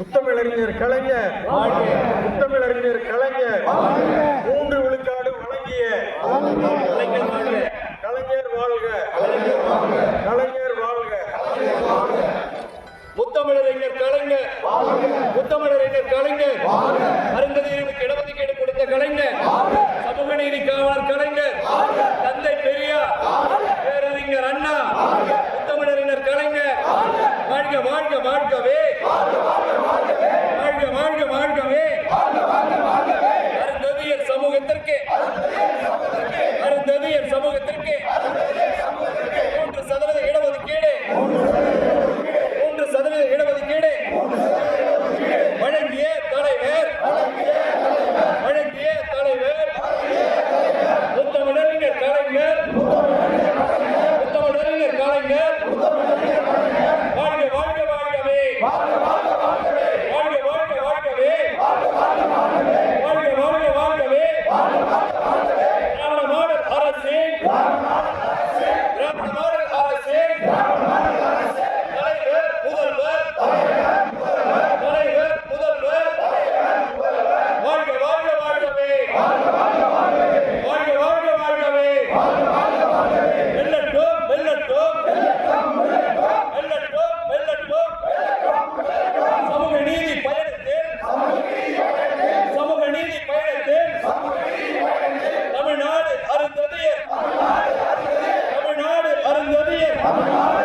முத்தமிழறிஞர் கலைஞர். முத்தமிழறிஞர் கலைஞர். மூன்று விழுக்காடு வழங்கிய கலைஞர் வாழ்க. கலைஞர் வாழ்க. முத்தமிழறிஞர் கலைஞர். முத்தமிழறிஞர் கலைஞர். அருந்ததியருக்கு இடஒதுக்கீடு கொடுத்த கலைஞர். சமூக நீதி காவலர் கலைஞர். தந்தை பெரியார். பேரறிஞர் அண்ணா. முத்தமிழறிஞர் கலைஞர். வாழ்க வாழ்க வாழ்கவே হবে